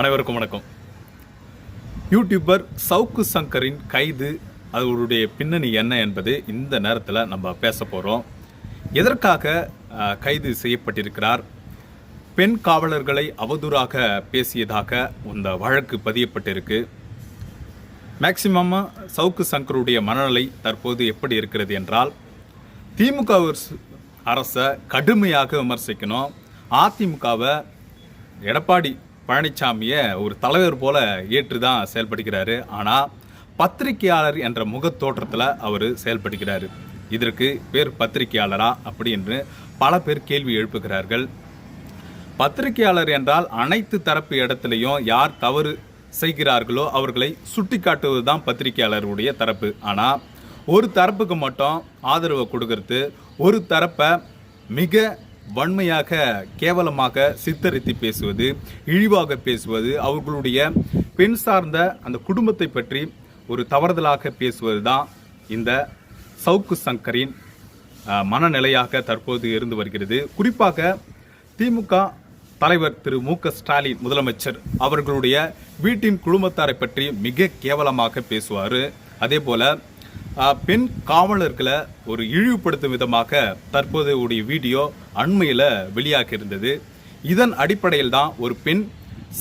அனைவருக்கும் வணக்கம். யூடியூபர் சவுக்கு சங்கரின் கைது அவருடைய பின்னணி என்ன என்பது இந்த நேரத்தில் நம்ம பேச போகிறோம் எதற்காக கைது செய்யப்பட்டிருக்கிறார்? பெண் காவலர்களை அவதூறாக பேசியதாக இந்த வழக்கு பதியப்பட்டிருக்கு. மேக்சிமம் சவுக்கு சங்கருடைய மனநிலை தற்போது எப்படி இருக்கிறது என்றால் திமுக அரசை கடுமையாக விமர்சிக்கணும். அதிமுகவை எடப்பாடி பழனிசாமியை ஒரு தலைவர் போல ஏற்று தான் செயல்படுகிறாரு. ஆனால் பத்திரிகையாளர் என்ற முகத்தோற்றத்தில் அவர் செயல்படுகிறார். இதற்கு பேர் பத்திரிகையாளரா அப்படின்னு பல பேர் கேள்வி எழுப்புகிறார்கள். பத்திரிகையாளர் என்றால் அனைத்து தரப்பு இடத்துலையும் யார் தவறு செய்கிறார்களோ அவர்களை சுட்டிக்காட்டுவது தான் பத்திரிகையாளருடைய தரப்பு. ஆனால் ஒரு தரப்புக்கு மட்டும் ஆதரவை கொடுக்கறது ஒரு தரப்பை மிக வன்மையாக கேவலமாக சித்தரித்து பேசுவது இழிவாக பேசுவது அவர்களுடைய பெண் சார்ந்த அந்த குடும்பத்தை பற்றி ஒரு தவறுதலாக பேசுவது தான் இந்த சவுக்கு சங்கரின் மனநிலையாக தற்போது இருந்து வருகிறது. குறிப்பாக திமுக தலைவர் திரு மு க ஸ்டாலின் முதலமைச்சர் அவர்களுடைய வீட்டின் குடும்பத்தாரை பற்றி மிக கேவலமாக பேசுவார். அதே போல பெண் காவலர்களை ஒரு இழிவுபடுத்தும் விதமாக தற்போது உடைய வீடியோ அண்மையில் வெளியாகி இருந்தது இதன் அடிப்படையில் தான் ஒரு பெண்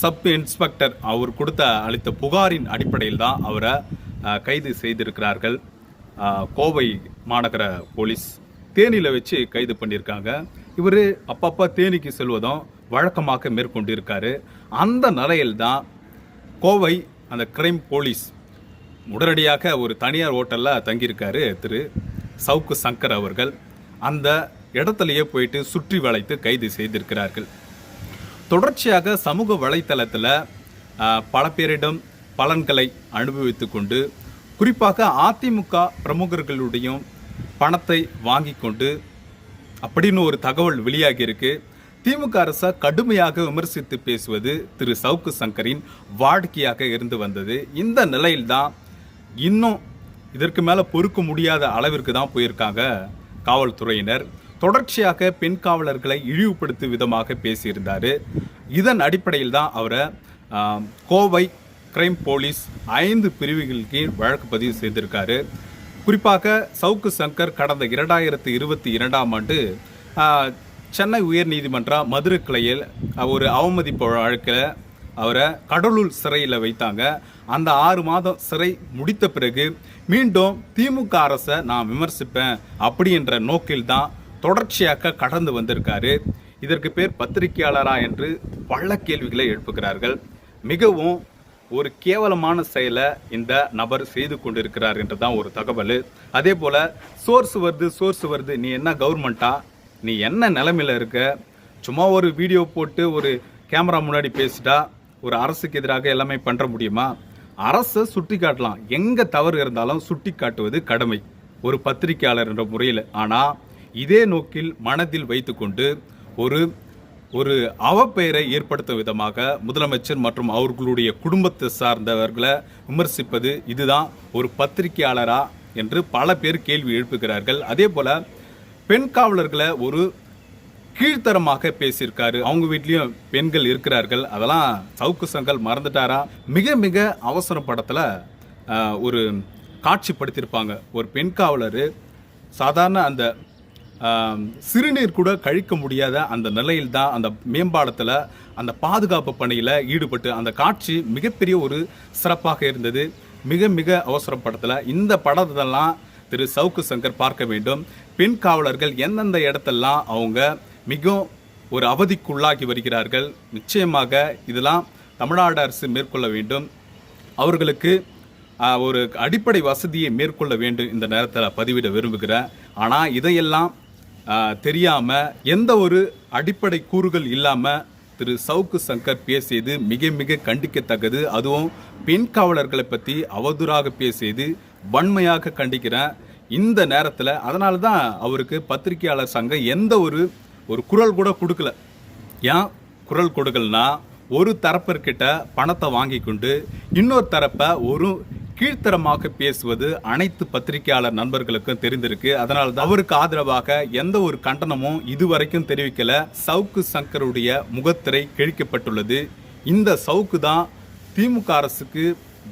சப் இன்ஸ்பெக்டர் அவர் கொடுத்த அளித்த புகாரின் அடிப்படையில் தான் அவரை கைது செய்திருக்கிறார்கள். கோவை மாநகர போலீஸ் தேனியில் வச்சு கைது பண்ணியிருக்காங்க. இவர் அப்பப்போ தேனிக்கு செல்வதும் வழக்கமாக மேற்கொண்டிருக்காரு. அந்த நிலையில் தான் கோவை அந்த கிரைம் போலீஸ் உடனடியாக ஒரு தனியார் ஹோட்டலில் தங்கியிருக்காரு திரு சவுக்கு சங்கர் அவர்கள். அந்த இடத்துலையே போயிட்டு சுற்றி வளைத்து கைது செய்திருக்கிறார்கள். தொடர்ச்சியாக சமூக வலைத்தளத்தில் பல பேரிடம் பலன்களை அனுபவித்து கொண்டு குறிப்பாக அதிமுக பிரமுகர்களுடையும் பணத்தை வாங்கி கொண்டு அப்படின்னு ஒரு தகவல் வெளியாகி இருக்கு. திமுக அரசை கடுமையாக விமர்சித்து பேசுவது திரு சவுக்கு சங்கரின் வாடிக்கையாக இருந்து வந்தது. இந்த நிலையில்தான் இன்னும் இதற்கு மேலே பொறுக்க முடியாத அளவிற்கு தான் போயிருக்காங்க காவல்துறையினர். தொடர்ச்சியாக பெண் காவலர்களை இழிவுபடுத்தும் விதமாக பேசியிருந்தார். இதன் அடிப்படையில் தான் அவரை கோவை கிரைம் போலீஸ் ஐந்து பிரிவுகள் கீழ் வழக்கு பதிவு செய்திருக்காரு. குறிப்பாக சவுக்கு சங்கர் கடந்த இரண்டாயிரத்தி இருபத்தி இரண்டாம் ஆண்டு சென்னை உயர்நீதிமன்ற மதுரை கிளையில் ஒரு அவமதிப்பு வழக்கில் அவரை கடலூர் சிறையில் வைத்தாங்க. அந்த ஆறு மாதம் சிறை முடித்த பிறகு மீண்டும் திமுக அரசை நான் விமர்சிப்பேன் அப்படின்ற நோக்கில் தான் தொடர்ச்சியாக கடந்து வந்திருக்காரு. இதற்கு பேர் பத்திரிகையாளரா என்று பல கேள்விகளை எழுப்புகிறார்கள். மிகவும் ஒரு கேவலமான செயலை இந்த நபர் செய்து கொண்டிருக்கிறார் என்று தான் ஒரு தகவல். அதே போல் சோர்ஸ் வருது சோர்ஸ் வருது நீ என்ன கவர்மெண்ட்டா நீ என்ன நிலமையில் இருக்க? சும்மா ஒரு வீடியோ போட்டு ஒரு கேமரா முன்னாடி பேசிட்டா ஒரு அரசுக்கு எதிராக எல்லாமே பண்ணுற முடியுமா? அரசை சுட்டி காட்டலாம். எங்கே தவறு இருந்தாலும் சுட்டி காட்டுவது கடமை. ஒரு பத்திரிகையாளர் என்ற முறையில். ஆனால் இதே நோக்கில் மனதில் வைத்துக்கொண்டு ஒரு ஒரு அவப்பெயரை ஏற்படுத்தும் விதமாக முதலமைச்சர் மற்றும் அவர்களுடைய குடும்பத்தை சார்ந்தவர்களை விமர்சிப்பது இதுதான் ஒரு பத்திரிகையாளரா என்று பல பேர் கேள்வி எழுப்புகிறார்கள். அதே போல் பெண் காவலர்களை ஒரு கீழ்த்தரமாக பேசியிருக்காரு. அவங்க வீட்லயும் பெண்கள் இருக்கிறார்கள். அதெல்லாம் சவுக்கு சங்கல் மறந்துட்டாரா? மிக மிக அவசர படத்துல ஒரு காட்சிப்படுத்தியிருப்பாங்க. ஒரு பெண் காவலர் சாதாரண அந்த சிறுநீர் கூட கழிக்க முடியாத அந்த நிலையில் தான் அந்த மேம்பாலத்தில் அந்த பாதுகாப்பு பணியில் ஈடுபட்டு அந்த காட்சி மிகப்பெரிய ஒரு சிறப்பாக இருந்தது. மிக மிக அவசர படத்தில். இந்த படத்தெல்லாம் திரு சவுக்கு சங்கர் பார்க்க வேண்டும். பெண் காவலர்கள் எந்தெந்த இடத்தெல்லாம் அவங்க மிகவும் ஒரு அவதிக்குள்ளாகி வருகிறார்கள். நிச்சயமாக இதெல்லாம் தமிழ்நாடு அரசு மேற்கொள்ள வேண்டும். அவர்களுக்கு ஒரு அடிப்படை வசதியை மேற்கொள்ள வேண்டும் இந்த நேரத்தில் பதிவிட விரும்புகிறேன். ஆனால் இதையெல்லாம் தெரியாமல் எந்த ஒரு அடிப்படை கூறுகள் இல்லாமல் திரு சவுக்கு சங்கர் பேசியது மிக மிக கண்டிக்கத்தக்கது. அதுவும் பெண் காவலர்களை பற்றி அவதூறாக பேசியது வன்மையாக கண்டிக்கிறேன். இந்த நேரத்தில் அதனால தான் அவருக்கு பத்திரிகையாளர் சங்கம் எந்த ஒரு ஒரு குரல் கூட கொடுக்கல. ஏன்? குரல் கொடுக்கலனா ஒரு தரப்பிற்கிட்ட பணத்தை வாங்கி கொண்டு இன்னொரு தரப்பை ஒரு கீழ்த்தரமாக பேசுவது அனைத்து பத்திரிகையாளர் நண்பர்களுக்கும் தெரிந்திருக்கு. அதனால் தான் அவருக்கு ஆதரவாக எந்த ஒரு கண்டனமும் இதுவரைக்கும் தெரிவிக்கல. சவுக்கு சங்கருடைய முகத்திரை கிழிக்கப்பட்டுள்ளது. இந்த சவுக்கு தான் திமுக அரசுக்கு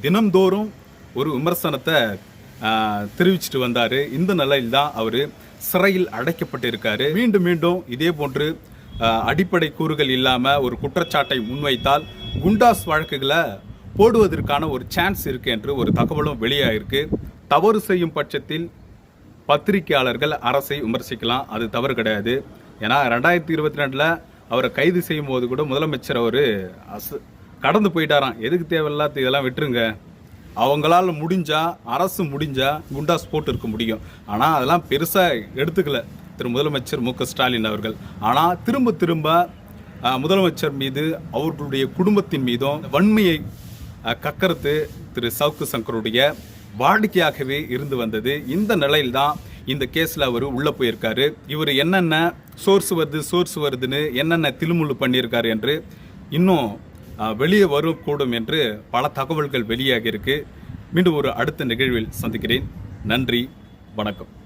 தினம்தோறும் ஒரு விமர்சனத்தை தெரிவிச்சிட்டு வந்தார். இந்த நிலையில் தான் அவர் சிறையில் அடைக்கப்பட்டிருக்காரு. மீண்டும் மீண்டும் இதே போன்று அடிப்படை கூறுகள் இல்லாமல் ஒரு குற்றச்சாட்டை முன்வைத்தால் குண்டாஸ் வழக்குகளை போடுவதற்கான ஒரு சான்ஸ் இருக்கு என்று ஒரு தகவலும் வெளியாயிருக்கு. தவறு செய்யும் பட்சத்தில் பத்திரிகையாளர்கள் அரசை விமர்சிக்கலாம். அது தவறு கிடையாது. ஏன்னா ரெண்டாயிரத்தி இருபத்தி ரெண்டில் அவரை கைது செய்யும் போது கூட முதலமைச்சர் அவர் அசு கடந்து போயிட்டாராம். எதுக்கு தேவையில்லாத இதெல்லாம் விட்டுருங்க. அவங்களால முடிஞ்சால் அரசு முடிஞ்சால் குண்டாஸ் போட்டு இருக்க முடியும். ஆனால் அதெல்லாம் பெருசாக எடுத்துக்கல. திரு முதலமைச்சர் மு க ஸ்டாலின் அவர்கள். ஆனால் திரும்ப திரும்ப முதலமைச்சர் மீது அவர்களுடைய குடும்பத்தின் மீதும் வன்மையை கக்கறது திரு சவுக்கு சங்கருடைய வாடிக்கையாகவே இருந்து வந்தது. இந்த நிலையில்தான் இந்த கேஸில் அவர் உள்ளே போயிருக்காரு. இவர் என்னென்ன சோர்ஸ் வருது சோர்ஸ் வருதுன்னு என்னென்ன திலுமுள்ளு பண்ணியிருக்காரு என்று இன்னும் வெளியே வரக்கூடும் என்று பல தகவல்கள் வெளியாகி இருக்கு மீண்டும் ஒரு அடுத்த நிகழ்வில் சந்திக்கிறேன். நன்றி வணக்கம்.